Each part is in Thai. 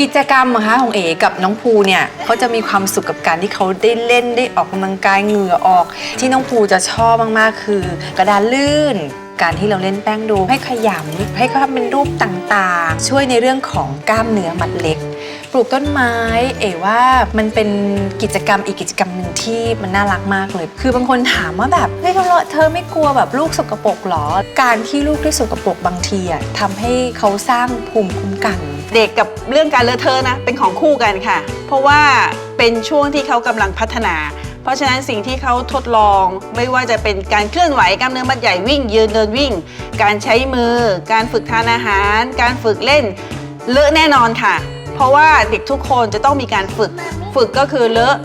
กิจกรรมนะคะของเอ๋กับน้องภูเนี่ยเขาจะมีความสุขกับการที่เขาได้เล่นได้ออกกำลังกายเหงื่อออก ที่น้องภูจะชอบมากๆคือ กระดานลื่น การที่เราเล่นแป้งโดูให้ขยำให้เขาทำเป็นรูปต่างๆ ช่วยในเรื่องของกล้ามเนื้อมัดเล็ก ปลูกต้นไม้ เอ๋ว่ามันเป็นกิจกรรมอีกกิจกรรมหนึ่งที่มันน่ารักมากเลย คือบางคนถามว่าแบบเฮ้ยเราเธอไม่กลัวแบบลูกสกปรกหรอ การที่ลูกได้สกปรกบางทีอะทำให้เขาสร้างภูมิคุ้มกัน เด็กกับเรื่องการเลอะเทอะนะเป็นของคู่กันค่ะ เพราะว่าเป็นช่วงที่เขากำลังพัฒนาเพราะฉะนั้นสิ่งที่เขาทดลองไม่ว่าจะเป็นการเคลื่อนไหวกล้ามเนื้อมัดใหญ่วิ่ง ยืนเดินวิ่ง การใช้มือ การฝึกทานอาหาร การฝึกเล่นเลอะแน่นอนค่ะ ราะว่าเด็กทุกคนจะต้องมีการฝึก ฝึกก็คือเลอะ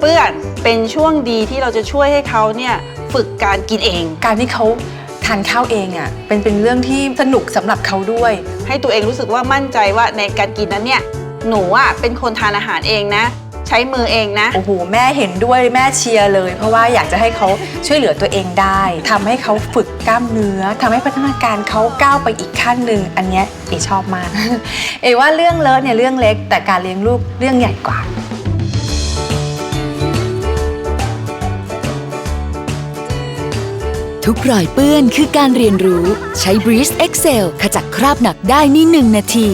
เปื้อนเป็นช่วงดีที่เราจะช่วยให้เขาเนี่ยฝึกการกินเอง การที่เขาทานข้าวเองอะเป็นเป็นเรื่องที่สนุกสำหรับเขาด้วย ให้ตัวเองรู้สึกว่ามั่นใจว่าในการกินนั้นเนี่ยหนูอะเป็นคนทานอาหารเองนะ ใช้มือเองนะ โอ้โหแม่เห็นด้วยแม่เชียร์เลย เพราะว่าอยากจะให้เขาช่วยเหลือตัวเองได้ทำให้เขาฝึกกล้ามเนื้อทำให้พัฒนาการเขาก้าวไปอีกขั้นหนึ่งอันเนี้ยเอชอบมาก เอว่าเรื่องเลอะเนี่ยเรื่องเล็ก แต่การเลี้ยงลูกเรื่องใหญ่กว่าทุกรอยเปื้อนคือการเรียนรู้ใช้ Breeze Excel ขจัดคราบหนักได้ในหนึ่งนาที